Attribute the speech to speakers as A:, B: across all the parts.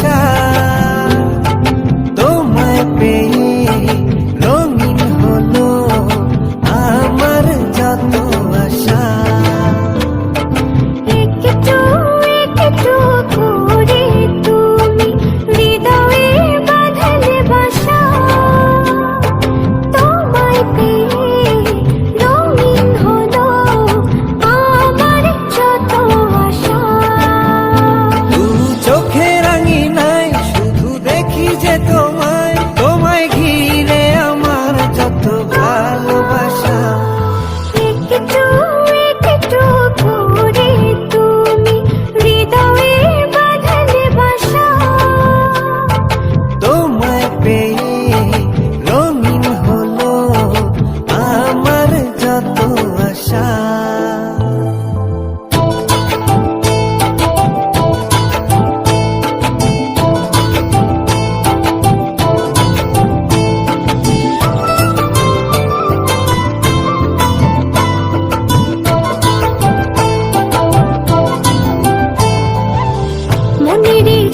A: shine.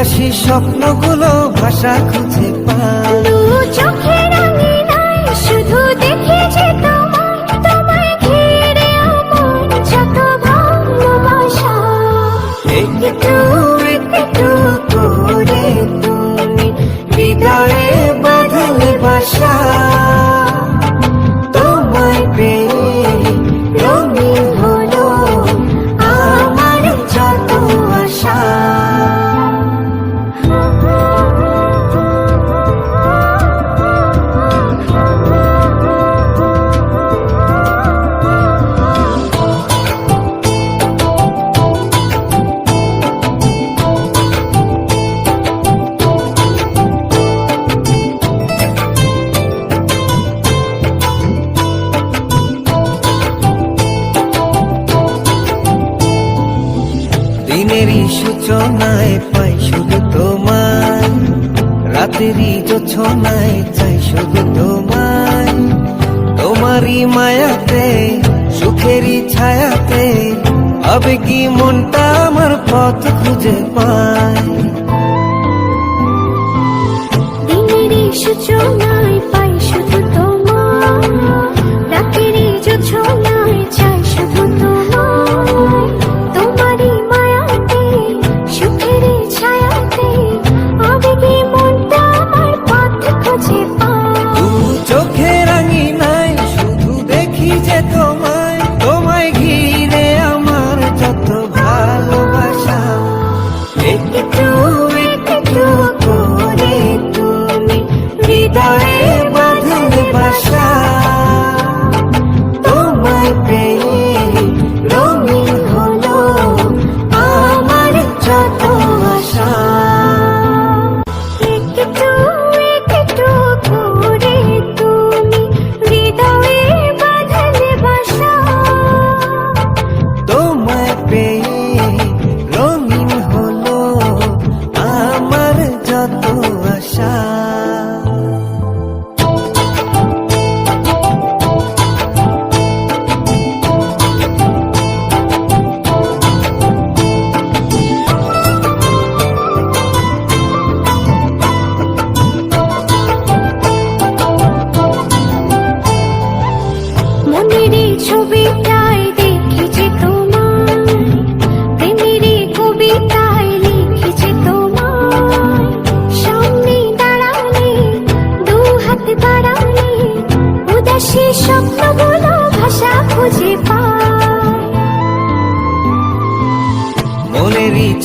A: উদাসী স্বপ্নগুলো ভাষা খুঁজে পায়
B: শুধু দেখেছি তোমায়, তোমায় ঘিরে আমার যত ভালোবাসা।
A: একটু একটু করে তুমি হৃদয়ে দিনেরই সূচনায় পাই শুধু তোমার রাতেরই যোছনায় চাই শুধু তোমায়। তোমারই মায়াতে, সুখেরই ছায়াতে আবেগি মনটা আমার পথ খুঁজে পায়।
B: দিনেরই সূচনায়
A: দেখি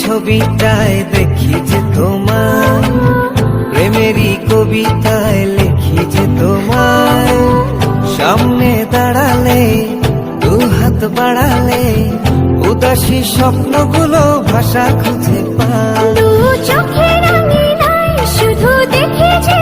B: ছবিটায়
A: দেখি যে তোমার, প্রেমেরই কবিতায় লিখি যে তোমার। সামনে দাঁড়ালে দু হাত বাড়ালে, উদাসী স্বপ্নগুলো ভাষা খুঁজে পা
B: শুধু দেখেছে